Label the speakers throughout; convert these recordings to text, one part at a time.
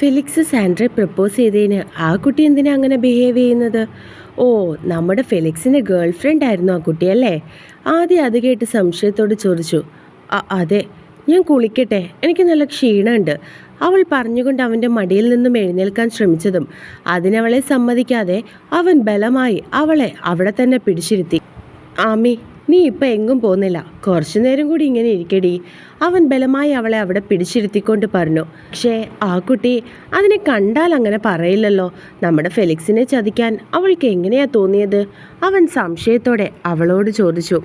Speaker 1: Felix സാൻഡ്രെ propose ചെയ്തതിന് ആ കുട്ടി എന്തിനാ അങ്ങനെ ബിഹേവ് ചെയ്യുന്നത്? ഓ നമ്മുടെ ഫെലിക്സിന്റെ ഗേൾ ഫ്രണ്ട് ആയിരുന്നു ആ കുട്ടി അല്ലേ? ആദ്യം അത് കേട്ട് സംശയത്തോട് ചോദിച്ചു "അ- അതെ ഞാൻ കുളിക്കട്ടെ എനിക്ക് നല്ല ക്ഷീണമുണ്ട്. അവൾ പറഞ്ഞുകൊണ്ട് അവന്റെ മടിയിൽ നിന്നും എഴുന്നേൽക്കാൻ ശ്രമിച്ചതും അതിനവളെ സമ്മതിക്കാതെ അവൻ ബലമായി അവളെ അവിടെ തന്നെ പിടിച്ചിരുത്തി. ആമി നീ ഇപ്പം എങ്ങും പോകുന്നില്ല. കുറച്ചു നേരം കൂടി ഇങ്ങനെ ഇരിക്കടി. അവൻ ബലമായി അവളെ അവിടെ പിടിച്ചിരുത്തിക്കൊണ്ട് പറഞ്ഞു പക്ഷേ ആ കുട്ടി അതിനെ കണ്ടാൽ അങ്ങനെ പറയില്ലല്ലോ. നമ്മുടെ ഫെലിക്സിനെ ചതിക്കാൻ അവൾക്ക് എങ്ങനെയാ തോന്നിയത്? അവൻ സംശയത്തോടെ അവളോട് ചോദിച്ചു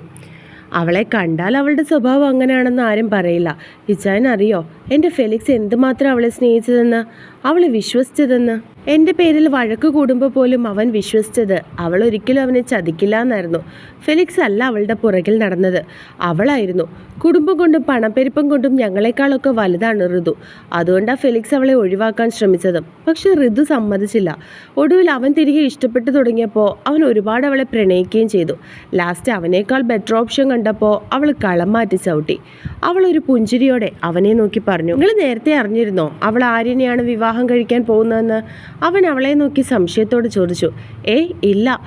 Speaker 1: അവളെ കണ്ടാൽ അവളുടെ സ്വഭാവം അങ്ങനെയാണെന്ന് ആരും പറയില്ല. ഇച്ചായൻ അറിയോ എന്റെ ഫെലിക്സ് എന്തുമാത്രം അവളെ സ്നേഹിച്ചതെന്ന്? അവളെ വിശ്വസിച്ചതെന്ന്? എന്റെ പേരിൽ വഴക്ക് കൂടുമ്പോൾ പോലും അവൻ വിശ്വസിച്ചത്. അവൾ ഒരിക്കലും അവനെ ചതിക്കില്ല എന്നായിരുന്നു ഫെലിക്സ് അല്ല അവളുടെ പുറകിൽ നടന്നത്. അവളായിരുന്നു. കുടുംബം കൊണ്ടും പണപ്പെരുപ്പം കൊണ്ടും ഞങ്ങളെക്കാളൊക്കെ വലുതാണ് ഋതു. അതുകൊണ്ടാണ് ഫെലിക്സ് അവളെ ഒഴിവാക്കാൻ ശ്രമിച്ചതും. പക്ഷെ ഋതു സമ്മതിച്ചില്ല. ഒടുവിൽ അവൻ തിരികെ ഇഷ്ടപ്പെട്ടു തുടങ്ങിയപ്പോൾ അവൻ ഒരുപാട് അവളെ പ്രണയിക്കുകയും ചെയ്തു. ലാസ്റ്റ് അവനേക്കാൾ ബെറ്റർ ഓപ്ഷൻ കണ്ടപ്പോൾ അവൾ കളം മാറ്റി ചവിട്ടി. അവൾ ഒരു പുഞ്ചിരിയോടെ അവനെ നോക്കി പറഞ്ഞു നിങ്ങൾ നേരത്തെ അറിഞ്ഞിരുന്നോ? അവൾ ആര്യനെയാണ് വിവാഹം കഴിക്കാൻ പോകുന്നതെന്ന് അവൻ അവളെ നോക്കി സംശയത്തോട് ചോദിച്ചു. ഏ ഇല്ല.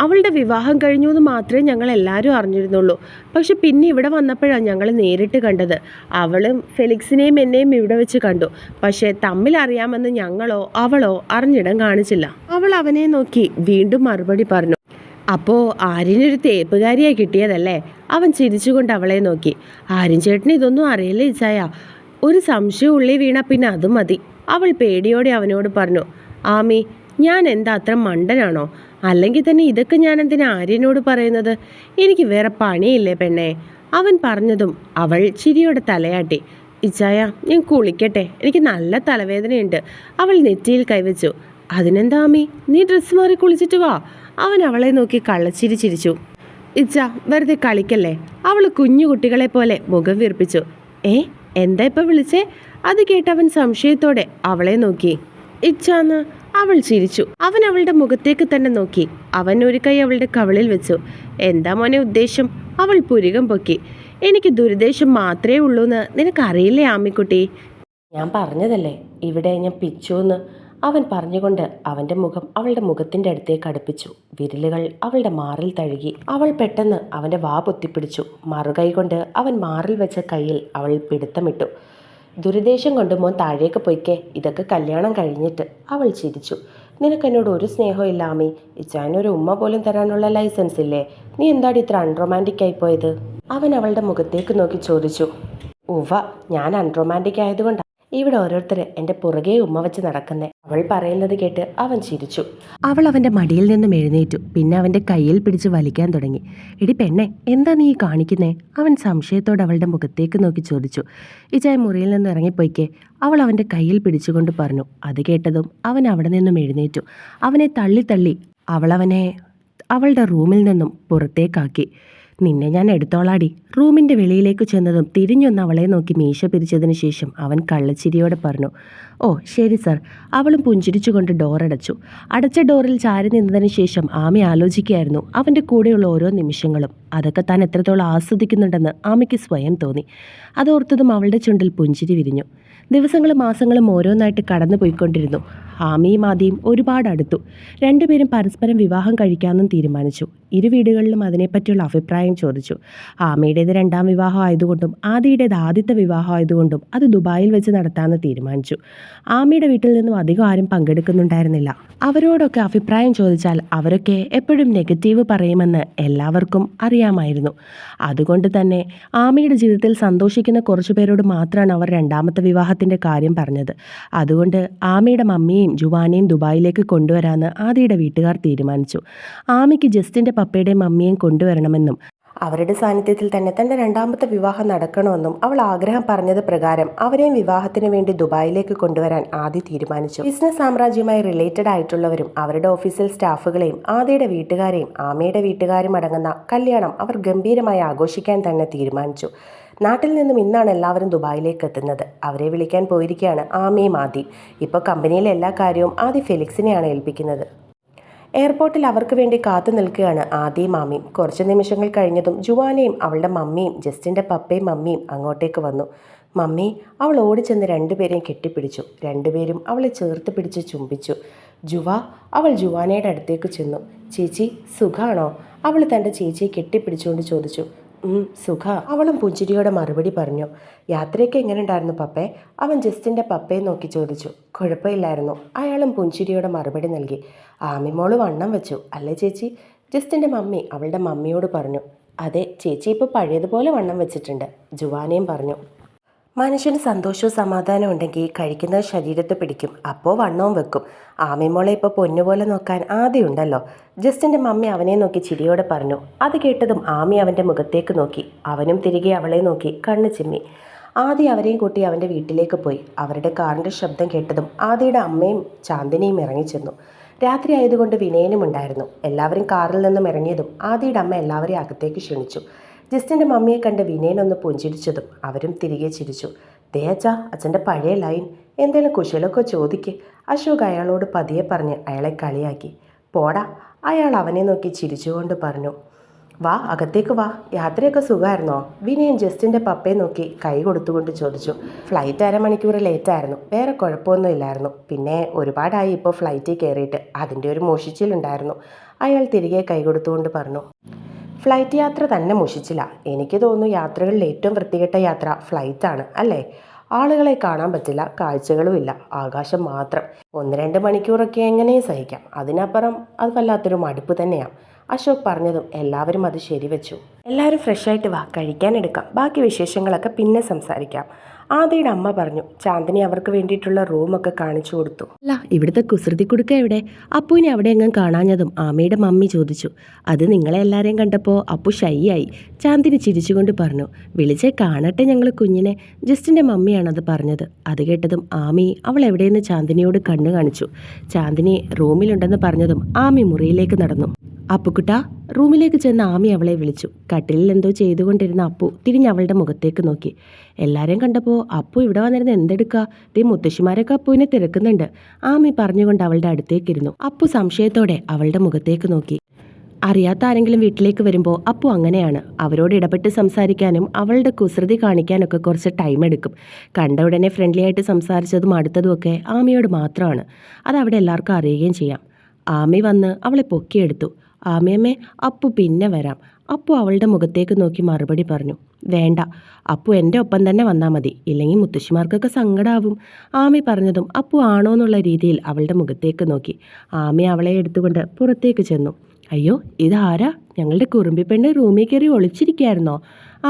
Speaker 1: അവളുടെ വിവാഹം കഴിഞ്ഞു എന്ന് മാത്രമേ ഞങ്ങൾ എല്ലാവരും അറിഞ്ഞിരുന്നുള്ളൂ. പക്ഷെ പിന്നെ ഇവിടെ വന്നപ്പോഴാണ് ഞങ്ങൾ നേരിട്ട് കണ്ടത്. അവളും ഫെലിക്സിനെയും എന്നെയും ഇവിടെ വെച്ച് കണ്ടു. പക്ഷേ തമ്മിൽ അറിയാമെന്ന് ഞങ്ങളോ അവളോ അറിഞ്ഞിടം കാണിച്ചില്ല. അവൾ അവനെ നോക്കി വീണ്ടും മറുപടി പറഞ്ഞു. അപ്പോൾ ആര്യനൊരു തേപ്പുകാരിയായി കിട്ടിയതല്ലേ? അവൻ ചിരിച്ചുകൊണ്ട് അവളെ നോക്കി. ആര്യൻ ചേട്ടന് ഇതൊന്നും അറിയില്ല ഇച്ചായ ഒരു സംശയം ഉള്ളി വീണ പിന്നെ അത് മതി. അവൾ പേടിയോടെ അവനോട് പറഞ്ഞു ആമി ഞാൻ എന്താ അത്ര മണ്ടനാണോ? അല്ലെങ്കിൽ തന്നെ ഇതൊക്കെ ഞാൻ എന്തിനാ ആര്യനോട് പറയുന്നത്? എനിക്ക് വേറെ പണിയില്ലേ പെണ്ണേ? അവൻ പറഞ്ഞതും അവൾ ചിരിയോടെ തലയാട്ടി ഇച്ചായ ഞാൻ കുളിക്കട്ടെ. എനിക്ക് നല്ല തലവേദനയുണ്ട്. അവൾ നെറ്റിയിൽ കൈവച്ചു അതിനെന്താ ആമി? നീ ഡ്രസ്സ് മാറി കുളിച്ചിട്ട് വാ. അവൻ അവളെ നോക്കി കള്ളച്ചിരി ചിരിച്ചു ഇച്ച വെറുതെ കളിക്കല്ലേ? അവൾ കുഞ്ഞു കുട്ടികളെ പോലെ മുഖം വീർപ്പിച്ചു ഏ എന്താ ഇപ്പൊ വിളിച്ചേ? അത് കേട്ടവൻ സംശയത്തോടെ അവളെ നോക്കി. ഇച്ചാന്ന് അവൾ ചിരിച്ചു. അവൻ അവളുടെ മുഖത്തേക്ക് തന്നെ നോക്കി. അവൻ ഒരു കൈ അവളുടെ കവളിൽ വെച്ചു. എന്താ മോനെ ഉദ്ദേശം? അവൾ പുരികം പൊക്കി. എനിക്ക് ദുരുദ്ദേശം മാത്രമേ ഉള്ളൂ എന്ന് നിനക്കറിയില്ലേ ആമിക്കുട്ടി? ഞാൻ പറഞ്ഞതല്ലേ ഇവിടെ ഞാൻ പിച്ചുവെന്ന് അവൻ പറഞ്ഞുകൊണ്ട് അവന്റെ മുഖം അവളുടെ മുഖത്തിന്റെ അടുത്തേക്ക് അടുപ്പിച്ചു. വിരലുകൾ അവളുടെ മാറിൽ തഴുകി. അവൾ പെട്ടെന്ന് അവന്റെ വാ പൊത്തിപ്പിടിച്ചു. മറുകൈ കൊണ്ട് അവൻ മാറിൽ വെച്ച കയ്യിൽ അവൾ പിടുത്തമിട്ടു. ദുരുദ്ദേശം കൊണ്ട് മോൻ താഴേക്ക് പോയിക്കേ ഇതൊക്കെ കല്യാണം കഴിഞ്ഞിട്ട്. അവൾ ചിരിച്ചു. നിനക്കെന്നോട് ഒരു സ്നേഹവും ഇല്ല ആമി ഇച്ചാനൊരു ഉമ്മ പോലും തരാനുള്ള ലൈസൻസ് ഇല്ലേ? നീ എന്താടി ഇത്ര അൺറൊമാന്റിക് ആയി പോയത്? അവൻ അവളുടെ മുഖത്തേക്ക് നോക്കി ചോദിച്ചു. ഉവ ഞാൻ അൺറൊമാന്റിക് ആയതുകൊണ്ടാണ് ഇവിടെ ഓരോരുത്തർ എന്റെ പുറകെ ഉമ്മ വെച്ച് നടക്കുന്നേ. അവൾ പറയുന്നത് കേട്ട് അവൻ ചിരിച്ചു. അവൾ അവന്റെ മടിയിൽ നിന്നും എഴുന്നേറ്റു. പിന്നെ അവന്റെ കയ്യിൽ പിടിച്ച് വലിക്കാൻ തുടങ്ങി. എടി പെണ്ണെ എന്താ നീ കാണിക്കുന്നേ? അവൻ സംശയത്തോടെ അവളുടെ മുഖത്തേക്ക് നോക്കി ചോദിച്ചു. ഇജായ മുറിയിൽ നിന്ന് ഇറങ്ങിപ്പോയിക്കേ. അവൾ അവന്റെ കയ്യിൽ പിടിച്ചുകൊണ്ട് പറഞ്ഞു. അത് കേട്ടതും അവൻ അവിടെ നിന്നും എഴുന്നേറ്റു. അവനെ തള്ളി തള്ളി അവളവനെ അവളുടെ റൂമിൽ നിന്നും പുറത്തേക്കാക്കി. നിന്നെ ഞാൻ എടുത്തോളാടി. റൂമിന്റെ വെളിയിലേക്ക് ചെന്നതും തിരിഞ്ഞൊന്ന് അവളെ നോക്കി മീശ പിരിച്ചതിന് ശേഷം അവൻ കള്ളച്ചിരിയോടെ പറഞ്ഞു ഓ ശരി സർ. അവളും പുഞ്ചിരിച്ചുകൊണ്ട് ഡോറടച്ചു അടച്ച. ഡോറിൽ ചാരി നിന്നതിന് ശേഷം ആമി ആലോചിക്കുകയായിരുന്നു അവന്റെ കൂടെയുള്ള ഓരോ നിമിഷങ്ങളും. അതൊക്കെ താൻ എത്രത്തോളം ആസ്വദിക്കുന്നുണ്ടെന്ന് ആമയ്ക്ക് സ്വയം തോന്നി. അതോർത്തതും അവളുടെ ചുണ്ടിൽ പുഞ്ചിരി വിരിഞ്ഞു. ദിവസങ്ങളും മാസങ്ങളും ഓരോന്നായിട്ട് കടന്നു പോയിക്കൊണ്ടിരുന്നു. ആമിയും ആദിയും ഒരുപാട് അടുത്തു. രണ്ടുപേരും പരസ്പരം വിവാഹം കഴിക്കാമെന്നും തീരുമാനിച്ചു. ഇരു വീടുകളിലും അതിനെപ്പറ്റിയുള്ള അഭിപ്രായം ചോദിച്ചു. ആമയുടേത് രണ്ടാം വിവാഹം ആയതുകൊണ്ടും ആദിയുടേത് ആദ്യത്തെ വിവാഹം ആയതുകൊണ്ടും അത് ദുബായിൽ വെച്ച് നടത്താമെന്ന് തീരുമാനിച്ചു. ആമയുടെ വീട്ടിൽ നിന്നും അധികം ആരും പങ്കെടുക്കുന്നുണ്ടായിരുന്നില്ല. അവരോടൊക്കെ അഭിപ്രായം ചോദിച്ചാൽ അവരൊക്കെ എപ്പോഴും നെഗറ്റീവ് പറയുമെന്ന് എല്ലാവർക്കും അറിയാമായിരുന്നു. അതുകൊണ്ട് തന്നെ ആമയുടെ ജീവിതത്തിൽ സന്തോഷിക്കുന്ന കുറച്ചു പേരോട് മാത്രമാണ് അവർ രണ്ടാമത്തെ വിവാഹത്തിന്റെ കാര്യം പറഞ്ഞത്. അതുകൊണ്ട് ആമയുടെ മമ്മിയെയും ജുവാനെയും ദുബായിലേക്ക് കൊണ്ടുവരാമെന്ന് ആദിയുടെ വീട്ടുകാർ തീരുമാനിച്ചു. ആമയ്ക്ക് ജസ്റ്റിന്റെ പപ്പയുടെയും മമ്മിയെയും കൊണ്ടുവരണമെന്നും. അവരുടെ സാന്നിധ്യത്തിൽ തന്നെ തന്റെ രണ്ടാമത്തെ വിവാഹം നടക്കണമെന്നും അവൾ ആഗ്രഹം പറഞ്ഞത് പ്രകാരം അവരെയും വിവാഹത്തിന് വേണ്ടി ദുബായിലേക്ക് കൊണ്ടുവരാൻ ആദ്യ തീരുമാനിച്ചു. ബിസിനസ് സാമ്രാജ്യവുമായി റിലേറ്റഡ് ആയിട്ടുള്ളവരും അവരുടെ ഓഫീസിൽ സ്റ്റാഫുകളെയും ആദിയുടെ വീട്ടുകാരെയും ആമയുടെ വീട്ടുകാരും അടങ്ങുന്ന കല്യാണം അവർ ഗംഭീരമായി ആഘോഷിക്കാൻ തന്നെ തീരുമാനിച്ചു. നാട്ടിൽ നിന്നും ഇന്നാണ് എല്ലാവരും ദുബായിലേക്ക് എത്തുന്നത്. അവരെ വിളിക്കാൻ പോയിരിക്കുകയാണ് ആമയും ആദി. ഇപ്പോൾ കമ്പനിയിലെ എല്ലാ കാര്യവും ആദി ഫെലിക്സിനെയാണ് ഏൽപ്പിക്കുന്നത്. എയർപോർട്ടിൽ അവർക്ക് വേണ്ടി കാത്തു നിൽക്കുകയാണ് ആദിയും മാമിയും കുറച്ച് നിമിഷങ്ങൾ കഴിഞ്ഞതും ജുവാനയും അവളുടെ മമ്മിയും ജസ്റ്റിന്റെ പപ്പയും മമ്മിയും അങ്ങോട്ടേക്ക് വന്നു. മമ്മി അവൾ ഓടിച്ചെന്ന് രണ്ടുപേരെയും കെട്ടിപ്പിടിച്ചു. രണ്ടുപേരും അവളെ ചേർത്ത് പിടിച്ച് ചുംബിച്ചു. ജുവ അവൾ ജുവാനയുടെ അടുത്തേക്ക് ചെന്നു. ചേച്ചി സുഖാണോ? അവൾ തന്റെ ചേച്ചിയെ കെട്ടിപ്പിടിച്ചുകൊണ്ട് ചോദിച്ചു. സുഖ. അവളും പുഞ്ചിരിയോടെ മറുപടി പറഞ്ഞു. യാത്രയൊക്കെ എങ്ങനെ ഉണ്ടായിരുന്നു പപ്പേ? അവൻ ജസ്റ്റിന്റെ പപ്പയെ നോക്കി ചോദിച്ചു. കുഴപ്പമില്ലായിരുന്നു. അയാളും പുഞ്ചിരിയോടെ മറുപടി നൽകി. ആമിമോൾ വണ്ണം വെച്ചു. അല്ലേ ചേച്ചി? ജസ്റ്റിന്റെ മമ്മി അവളുടെ മമ്മിയോട് പറഞ്ഞു. അതെ ചേച്ചി ഇപ്പോൾ പഴയതുപോലെ വണ്ണം വെച്ചിട്ടുണ്ട്. ജുവാനയും പറഞ്ഞു. മനുഷ്യന് സന്തോഷവും സമാധാനവും ഉണ്ടെങ്കിൽ കഴിക്കുന്നത് ശരീരത്ത് പിടിക്കും. അപ്പോൾ വണ്ണവും വെക്കും. ആമിമോളെ ഇപ്പോൾ പൊന്നുപോലെ നോക്കാൻ ആദ്യമുണ്ടല്ലോ ജസ്റ്റിന്റെ മമ്മി അവനെ നോക്കി ചിരിയോടെ പറഞ്ഞു. അത് കേട്ടതും ആമി അവന്റെ മുഖത്തേക്ക് നോക്കി. അവനും തിരികെ അവളെ നോക്കി കണ്ണു ചിമ്മി. ആദ്യ അവരെയും കൂട്ടി അവന്റെ വീട്ടിലേക്ക് പോയി. അവരുടെ കാറിന്റെ ശബ്ദം കേട്ടതും ആദിയുടെ അമ്മയും ചാന്ദിനിയും ഇറങ്ങിച്ചെന്നു. രാത്രി ആയതുകൊണ്ട് വിനയനും ഉണ്ടായിരുന്നു. എല്ലാവരും കാറിൽ നിന്നും ഇറങ്ങിയതും ആദിയുടെ അമ്മ എല്ലാവരെയും അകത്തേക്ക് ക്ഷണിച്ചു. ജസ്റ്റിന്റെ മമ്മിയെ കണ്ട് വിനയനൊന്ന് പുഞ്ചിരിച്ചതും അവരും തിരികെ ചിരിച്ചു. ദേ അച്ഛന്റെ പഴയ ലൈൻ. എന്തേലും കുശലൊക്കെ ചോദിക്ക്. അശോക് അയാളോട് പതിയെ പറഞ്ഞ് അയാളെ കളിയാക്കി. പോടാ അയാൾ അവനെ നോക്കി ചിരിച്ചുകൊണ്ട് പറഞ്ഞു. വാ അകത്തേക്ക് വാ. യാത്രയൊക്കെ സുഖമായിരുന്നോ വിനയൻ ജസ്റ്റിന്റെ പപ്പയെ നോക്കി കൈ കൊടുത്തുകൊണ്ട് ചോദിച്ചു. ഫ്ലൈറ്റ് അരമണിക്കൂർ ലേറ്റായിരുന്നു. വേറെ കുഴപ്പമൊന്നും ഇല്ലായിരുന്നു പിന്നെ ഒരുപാടായി ഇപ്പോൾ ഫ്ലൈറ്റിൽ കയറിയിട്ട്. അതിന്റെ ഒരു മോഷിച്ചിലുണ്ടായിരുന്നു അയാൾ തിരികെ കൈ കൊടുത്തുകൊണ്ട് പറഞ്ഞു. ഫ്ലൈറ്റ് യാത്ര തന്നെ മുഷിച്ചില്ല. എനിക്ക് തോന്നുന്നു യാത്രകളിൽ ഏറ്റവും വൃത്തികെട്ട യാത്ര ഫ്ലൈറ്റാണ് അല്ലേ? ആളുകളെ കാണാൻ പറ്റില്ല കാഴ്ചകളുമില്ല ആകാശം മാത്രം. ഒന്ന് രണ്ട് മണിക്കൂറൊക്കെ എങ്ങനെ സഹിക്കാം? അതിനപ്പുറം അത് വല്ലാത്തൊരു മടുപ്പ് തന്നെയാണ് അശോക് പറഞ്ഞതും എല്ലാവരും അത് ശരിവെച്ചു. എല്ലാവരും ഫ്രഷായിട്ട് വാ കഴിക്കാൻ എടുക്കാം. ബാക്കി വിശേഷങ്ങളൊക്കെ പിന്നെ സംസാരിക്കാം. ആദിയുടെ അമ്മ പറഞ്ഞു ചാന്ദിനി അവർക്ക് വേണ്ടിയിട്ടുള്ള റൂമൊക്കെ കാണിച്ചു കൊടുത്തു. അല്ല ഇവിടുത്തെ കുസൃതി കുടുക്ക എവിടെ? അപ്പുവിനെ അവിടെ എങ്ങും കാണാഞ്ഞതും ആമയുടെ മമ്മി ചോദിച്ചു. അത് നിങ്ങളെ എല്ലാവരെയും കണ്ടപ്പോൾ അപ്പു ഷൈയായി ചാന്ദിനി ചിരിച്ചുകൊണ്ട് പറഞ്ഞു. വിളിച്ചേ കാണട്ടെ ഞങ്ങൾ കുഞ്ഞിനെ ജസ്റ്റിന്റെ മമ്മിയാണത് പറഞ്ഞത്. അത് കേട്ടതും ആമി അവൾ എവിടെയെന്ന് ചാന്ദിനിയോട് കണ്ണു കാണിച്ചു. ചാന്ദിനി റൂമിലുണ്ടെന്ന് പറഞ്ഞതും ആമി മുറിയിലേക്ക് നടന്നു. അപ്പുക്കുട്ട റൂമിലേക്ക് ചെന്ന് ആമി അവളെ വിളിച്ചു. കട്ടിലിൽ എന്തോ ചെയ്തുകൊണ്ടിരുന്ന അപ്പു തിരിഞ്ഞ് അവളുടെ മുഖത്തേക്ക് നോക്കി. എല്ലാവരെയും കണ്ടപ്പോൾ അപ്പു ഇവിടെ വന്നിരുന്ന് എന്തെടുക്കുക ദേ മുത്തശ്ശിമാരൊക്കെ അപ്പുവിനെ തിരക്കുന്നുണ്ട്. ആമി പറഞ്ഞുകൊണ്ട് അവളുടെ അടുത്തേക്കിരുന്നു അപ്പു സംശയത്തോടെ അവളുടെ മുഖത്തേക്ക് നോക്കി. അറിയാത്ത ആരെങ്കിലും വീട്ടിലേക്ക് വരുമ്പോൾ അപ്പു അങ്ങനെയാണ്. അവരോട് ഇടപെട്ട് സംസാരിക്കാനും അവളുടെ കുസൃതി കാണിക്കാനൊക്കെ കുറച്ച് ടൈം എടുക്കും. കണ്ട ഉടനെ ഫ്രണ്ട്ലി ആയിട്ട് സംസാരിച്ചതും അടുത്തതുമൊക്കെ ആമിയോട് മാത്രമാണ്. അത് അവിടെ എല്ലാവർക്കും അറിയുകയും ചെയ്യാം. ആമി വന്ന് അവളെ പൊക്കിയെടുത്തു. ആമിയമ്മേ അപ്പു പിന്നെ വരാം. അപ്പു അവളുടെ മുഖത്തേക്ക് നോക്കി മറുപടി പറഞ്ഞു വേണ്ട അപ്പു എന്റെ ഒപ്പം തന്നെ വന്നാൽ മതി. ഇല്ലെങ്കിൽ മുത്തശ്ശിമാർക്കൊക്കെ സങ്കടാവും. ആമി പറഞ്ഞതും അപ്പു ആണോ എന്നുള്ള രീതിയിൽ അവളുടെ മുഖത്തേക്ക് നോക്കി. ആമി അവളെ എടുത്തുകൊണ്ട് പുറത്തേക്ക് ചെന്നു. അയ്യോ ഇതാരാ? ഞങ്ങളുടെ കുറുമ്പി പെണ്ണ് റൂമിൽ കയറി ഒളിച്ചിരിക്കുകയായിരുന്നോ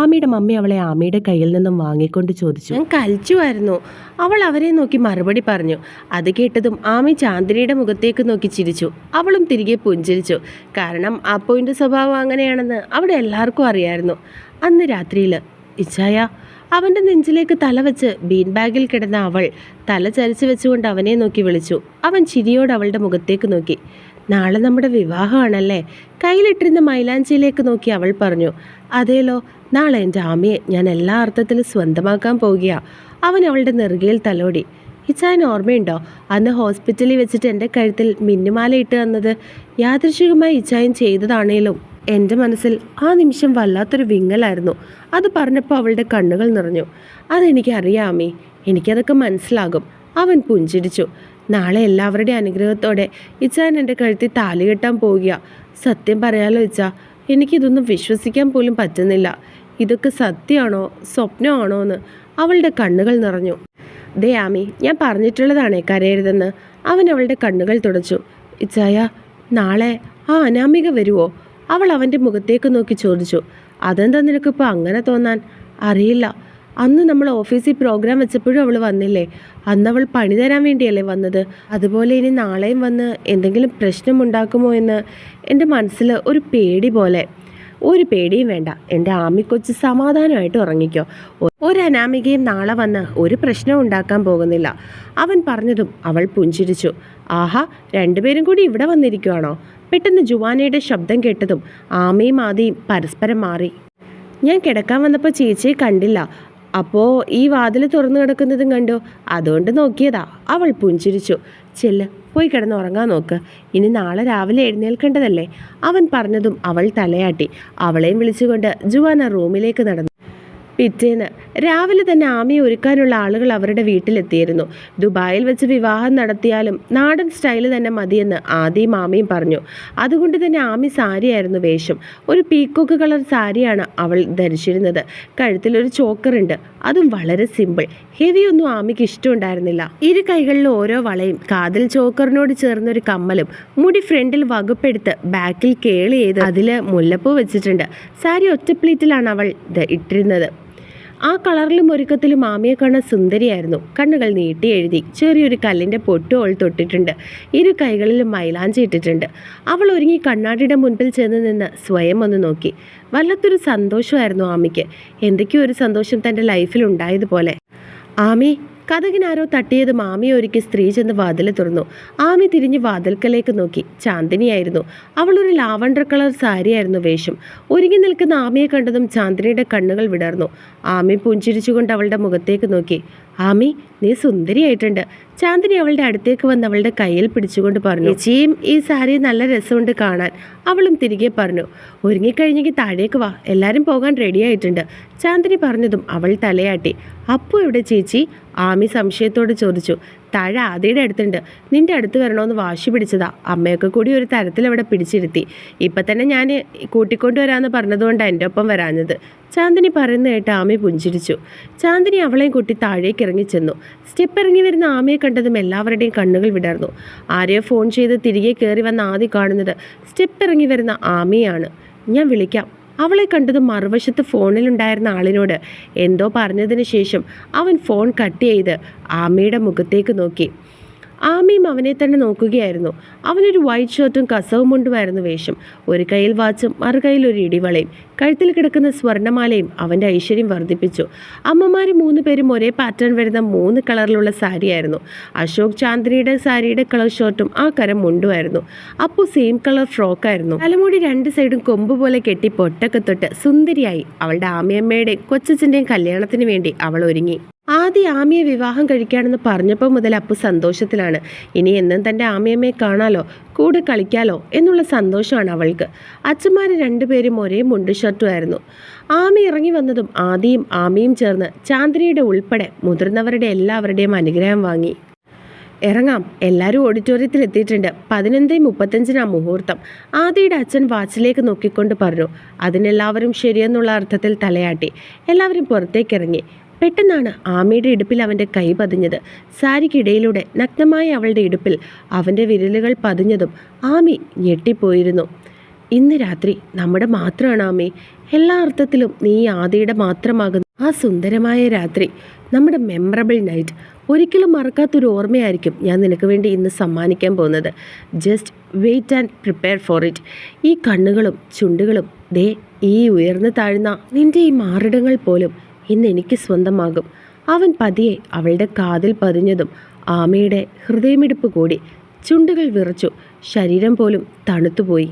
Speaker 1: ആമിയുടെ മമ്മി അവളെ ആമിയുടെ കയ്യിൽ നിന്നും വാങ്ങിക്കൊണ്ട് ചോദിച്ചു. ഞാൻ കഴിച്ചുമായിരുന്നു അവൾ അവരെ നോക്കി മറുപടി പറഞ്ഞു. അത് കേട്ടതും ആമി ചാന്ദിനിയുടെ മുഖത്തേക്ക് നോക്കി ചിരിച്ചു. അവളും തിരികെ പുഞ്ചിരിച്ചു. കാരണം അപ്പോയിന്റ് സ്വഭാവം അങ്ങനെയാണെന്ന് അവിടെ എല്ലാവർക്കും അറിയായിരുന്നു. അന്ന് രാത്രിയിൽ ഇച്ഛായ അവന്റെ നെഞ്ചിലേക്ക് തല വെച്ച് ബീൻ ബാഗിൽ കിടന്ന അവൾ തല ചരിച്ചു വെച്ചുകൊണ്ട് അവനെ നോക്കി വിളിച്ചു. അവൻ ചിരിയോട് അവളുടെ മുഖത്തേക്ക് നോക്കി. നാളെ നമ്മുടെ വിവാഹമാണല്ലേ? കയ്യിലിട്ടിരുന്ന മൈലാഞ്ചിയിലേക്ക് നോക്കി അവൾ പറഞ്ഞു അതേലോ നാളെ എന്റെ ആമയെ ഞാൻ എല്ലാ അർത്ഥത്തിലും സ്വന്തമാക്കാൻ പോകുകയാ അവൻ അവളുടെ നെറുകയിൽ തലോടി ഇച്ചാൻ ഓർമ്മയുണ്ടോ? അന്ന് ഹോസ്പിറ്റലിൽ വെച്ചിട്ട് എന്റെ കഴുത്തിൽ മിന്നുമാല ഇട്ട് തന്നത്. യാദൃശികമായി ഇച്ചായൻ ചെയ്തതാണേലും. എന്റെ മനസ്സിൽ ആ നിമിഷം വല്ലാത്തൊരു വിങ്ങലായിരുന്നു. അത് പറഞ്ഞപ്പോൾ അവളുടെ കണ്ണുകൾ നിറഞ്ഞു അതെനിക്കറിയാമേ എനിക്കതൊക്കെ മനസ്സിലാകും. അവൻ പുഞ്ചിരിച്ചു നാളെ എല്ലാവരുടെ അനുഗ്രഹത്തോടെ ഇച്ചാൻ എന്റെ കഴുത്തിൽ താലി കെട്ടാൻ പോവുക സത്യം പറയാലോ ഇച്ച എനിക്കിതൊന്നും വിശ്വസിക്കാൻ പോലും പറ്റുന്നില്ല. ഇതൊക്കെ സത്യമാണോ സ്വപ്നമാണോ എന്ന് അവളുടെ കണ്ണുകൾ നിറഞ്ഞു. ദയാമി ഞാൻ പറഞ്ഞിട്ടുള്ളതാണേ കരയരുതെന്ന്. അവൻ അവളുടെ കണ്ണുകൾ തുടച്ചു. ഇച്ചായ നാളെ ആ അനാമിക വരുവോ? അവൾ അവന്റെ മുഖത്തേക്ക് നോക്കി ചോദിച്ചു. അതെന്താ നിനക്കിപ്പോൾ അങ്ങനെ തോന്നാൻ? അറിയില്ല. അന്ന് നമ്മൾ ഓഫീസിൽ പ്രോഗ്രാം വെച്ചപ്പോഴും അവൾ വന്നില്ലേ? അന്ന് അവൾ പണി തരാൻ വേണ്ടിയല്ലേ വന്നത്? അതുപോലെ ഇനി നാളെയും വന്ന് എന്തെങ്കിലും പ്രശ്നമുണ്ടാക്കുമോ എന്ന് എന്റെ മനസ്സിൽ ഒരു പേടി പോലെ. ഒരു പേടിയും വേണ്ട. എന്റെ ആമിക്കൊച്ച് സമാധാനമായിട്ട് ഉറങ്ങിക്കോ. ഒരു അനാമികയും നാളെ വന്ന് ഒരു പ്രശ്നം ഉണ്ടാക്കാൻ പോകുന്നില്ല. അവൻ പറഞ്ഞതും അവൾ പുഞ്ചിരിച്ചു. ആഹാ രണ്ടുപേരും കൂടി ഇവിടെ വന്നിരിക്കുവാണോ? പെട്ടെന്ന് ജുവാനയുടെ ശബ്ദം കേട്ടതും ആമയും ആദിയും പരസ്പരം മാറി. ഞാൻ കിടക്കാൻ വന്നപ്പോൾ ചേച്ചിയെ കണ്ടില്ല. അപ്പോൾ ഈ വാതിൽ തുറന്നു കിടക്കുന്നതും കണ്ടോ? അതുകൊണ്ട് നോക്കിയതാ. അവൾ പുഞ്ചിരിച്ചു. ചെല്ല് പോയി കിടന്ന് ഉറങ്ങാൻ നോക്ക്. ഇനി നാളെ രാവിലെ എഴുന്നേൽക്കേണ്ടതല്ലേ? അവൻ പറഞ്ഞതും അവൾ തലയാട്ടി. അവളെയും വിളിച്ചുകൊണ്ട് ജുവാന റൂമിലേക്ക് നടന്നു. പിറ്റേന്ന് രാവിലെ തന്നെ ആമിയെ ഒരുക്കാനുള്ള ആളുകൾ അവരുടെ വീട്ടിലെത്തിയിരുന്നു. ദുബായിൽ വെച്ച് വിവാഹം നടത്തിയാലും നാടൻ സ്റ്റൈൽ തന്നെ മതിയെന്ന് ആദ്യം ആമിയും പറഞ്ഞു. അതുകൊണ്ട് തന്നെ ആമി സാരിയായിരുന്നു വേഷം. ഒരു പീക്കോക്ക് കളർ സാരിയാണ് അവൾ ധരിച്ചിരുന്നത്. കഴുത്തിൽ കഴുത്തിലൊരു ചോക്കറുണ്ട് അതും വളരെ സിമ്പിൾ ഹെവി ഒന്നും ആമിക്ക് ഇഷ്ടമുണ്ടായിരുന്നില്ല. ഇരു കൈകളിലും ഓരോ വളയും കാതിൽ ചോക്കറിനോട് ചേർന്നൊരു കമ്മലും മുടി ഫ്രണ്ടിൽ വകുപ്പെടുത്ത് ബാക്കിൽ കേളി ചെയ്ത് അതിൽ മുല്ലപ്പൂ വെച്ചിട്ടുണ്ട്. സാരി ഒറ്റ പ്ലീറ്റിലാണ് അവൾ ഇട്ടിരുന്നത്. ആ കളറിലും ഒരുക്കത്തിലും മാമിയെ കാണാൻ സുന്ദരിയായിരുന്നു. കണ്ണുകൾ നീട്ടി എഴുതി. ചെറിയൊരു കല്ലിന്റെ പൊട്ടു അവൾ തൊട്ടിട്ടുണ്ട്. ഇരു കൈകളിലും മൈലാഞ്ചി ഇട്ടിട്ടുണ്ട്. അവൾ ഒരുങ്ങി കണ്ണാടിയുടെ മുൻപിൽ ചെന്ന് നിന്ന് സ്വയം ഒന്ന് നോക്കി. വല്ലത്തൊരു സന്തോഷമായിരുന്നു ആമിക്ക്. എന്തൊക്കെയോ ഒരു സന്തോഷം തന്റെ ലൈഫിൽ ഉണ്ടായതുപോലെ. ആമി കഥകിനാരോ തട്ടിയത് മാമിയെ ഒരുക്കി സ്ത്രീ ചെന്ന് വാതിൽ തുറന്നു. ആമി തിരിഞ്ഞ് വാതിൽക്കലേക്ക് നോക്കി. ചാന്ദിനിയായിരുന്നു. അവളൊരു ലാവണ്ടർ കളർ സാരിയായിരുന്നു വേഷം. ഒരുങ്ങി നിൽക്കുന്ന ആമിയെ കണ്ടതും ചാന്ദിനിയുടെ കണ്ണുകൾ വിടർന്നു. ആമി പുഞ്ചിരിച്ചുകൊണ്ട് അവളുടെ മുഖത്തേക്ക് നോക്കി. ആമി നീ സുന്ദരിയായിട്ടുണ്ട്. ചാന്ദിനി അവളുടെ അടുത്തേക്ക് വന്ന് അവളുടെ കയ്യിൽ പിടിച്ചുകൊണ്ട് പറഞ്ഞു ചേച്ചിയും ഈ സാരി നല്ല രസമുണ്ട് കാണാൻ. അവളും തിരികെ പറഞ്ഞു ഒരുങ്ങിക്കഴിഞ്ഞെങ്കിൽ താഴേക്ക് വാ എല്ലാവരും പോകാൻ റെഡിയായിട്ടുണ്ട് ചാന്ദിനി പറഞ്ഞതും അവൾ തലയാട്ടി. അപ്പു എവിടെ ചേച്ചി? ആമി സംശയത്തോട് ചോദിച്ചു താഴെ ആദിയുടെ അടുത്തുണ്ട്. നിന്റെ അടുത്ത് വരണമെന്ന് വാശി പിടിച്ചതാ. അമ്മയൊക്കെ കൂടി ഒരു തരത്തിൽ അവിടെ പിടിച്ചിരുത്തി. ഇപ്പം തന്നെ ഞാൻ കൂട്ടിക്കൊണ്ടുവരാമെന്ന് പറഞ്ഞതുകൊണ്ടാണ് എന്റെ ഒപ്പം വരാഞ്ഞത്. ചാന്ദിനി പറയുന്ന കേട്ട് ആമി പുഞ്ചിരിച്ചു. ചാന്ദിനി അവളെയും കൂട്ടി താഴേക്ക് ഇറങ്ങിച്ചെന്നു സ്റ്റെപ്പ് ഇറങ്ങി വരുന്ന ആമയെ കണ്ടതും എല്ലാവരുടെയും കണ്ണുകൾ വിടർന്നു. ആരെയോ ഫോൺ ചെയ്ത് തിരികെ കയറി വന്ന ആദ്യം കാണുന്നത് സ്റ്റെപ്പ് ഇറങ്ങി വരുന്ന ആമയാണ്. ഞാൻ വിളിക്കാം. അവളെ കണ്ടത് മറുവശത്ത് ഫോണിലുണ്ടായിരുന്ന ആളിനോട് എന്തോ പറഞ്ഞതിന് ശേഷം അവൻ ഫോൺ കട്ട് ചെയ്ത് ആമയുടെ മുഖത്തേക്ക് നോക്കി. ആമയും അവനെ തന്നെ നോക്കുകയായിരുന്നു. അവനൊരു വൈറ്റ് ഷർട്ടും കസവും മുണ്ടുമായിരുന്നു വേഷം. ഒരു കയ്യിൽ വാച്ചും മറുകയിൽ ഒരു ഇടിവളയും. കഴുത്തിൽ കിടക്കുന്ന സ്വർണമാലയും അവന്റെ ഐശ്വര്യം വർദ്ധിപ്പിച്ചു. അമ്മമാർ മൂന്ന് പേരും ഒരേ പാറ്റേൺ വരുന്ന മൂന്ന് കളറിലുള്ള സാരിയായിരുന്നു അശോക് ചാന്ദ്രിയുടെ സാരിയുടെ കളർ ഷർട്ടും ആ കരം മുണ്ടുമായിരുന്നു. അപ്പു സെയിം കളർ ഫ്രോക്കായിരുന്നു തലമുടി രണ്ട് സൈഡും കൊമ്പ് പോലെ കെട്ടി പൊട്ടൊക്കെ തൊട്ട് സുന്ദരിയായി. അവളുടെ ആമിയമ്മയുടെയും കൊച്ചച്ഛന്റെയും കല്യാണത്തിന് വേണ്ടി അവൾ ഒരുങ്ങി. ആദ്യ ആമിയെ വിവാഹം കഴിക്കാണെന്ന് പറഞ്ഞപ്പോൾ മുതൽ അപ്പു സന്തോഷത്തിലാണ്. ഇനി എന്നും തന്റെ ആമിയമ്മയെ കാണാലോ കൂടെ കളിക്കാലോ എന്നുള്ള സന്തോഷമാണ് അവൾക്ക്. അച്ഛന്മാർ രണ്ടുപേരും ഒരേ മുണ്ടു ഷർട്ടുമായിരുന്നു. ആമി ഇറങ്ങി വന്നതും ആദിയും ആമിയും ചേർന്ന് ചാന്ദ്രിയുടെ ഉൾപ്പെടെ മുതിർന്നവരുടെ എല്ലാവരുടെയും അനുഗ്രഹം വാങ്ങി. ഇറങ്ങാം. എല്ലാവരും ഓഡിറ്റോറിയത്തിൽ എത്തിയിട്ടുണ്ട്. പതിനൊന്ന് മുപ്പത്തഞ്ചിനാ മുഹൂർത്തം. ആദിയുടെ അച്ഛൻ വാച്ചിലേക്ക് നോക്കിക്കൊണ്ട് പറഞ്ഞു അതിനെല്ലാവരും ശരിയെന്നുള്ള അർത്ഥത്തിൽ തലയാട്ടി. എല്ലാവരും പുറത്തേക്ക് ഇറങ്ങി പെട്ടെന്നാണ് ആമയുടെ ഇടുപ്പിൽ അവന്റെ കൈ പതിഞ്ഞത്. സാരിക്കിടയിലൂടെ നഗ്നമായ അവളുടെ ഇടുപ്പിൽ അവന്റെ വിരലുകൾ പതിഞ്ഞതും ആമി ഞെട്ടിപ്പോയിരുന്നു. ഇന്ന് രാത്രി നമ്മുടെ മാത്രമാണ് ആമി. എല്ലാ അർത്ഥത്തിലും നീ ആദിയുടെ മാത്രമാകുന്നു. ആ സുന്ദരമായ രാത്രി നമ്മുടെ മെമ്മറബിൾ നൈറ്റ് ഒരിക്കലും മറക്കാത്തൊരു ഓർമ്മയായിരിക്കും ഞാൻ നിനക്ക് വേണ്ടി ഇന്ന് സമ്മാനിക്കാൻ പോകുന്നത്. Just wait and prepare for it ഈ കണ്ണുകളും ചുണ്ടുകളും ദേ ഈ ഉയർന്നു താഴ്ന്ന നിന്റെ ഈ മാറിടങ്ങൾ പോലും ഇന്ന് എനിക്ക് സ്വന്തമാകും. അവൻ പതിയെ അവളുടെ കാതിൽ പതിഞ്ഞതും ആമയുടെ ഹൃദയമിടിപ്പ് കൂടി ചുണ്ടുകൾ വിറച്ചു. ശരീരം പോലും തണുത്തുപോയി.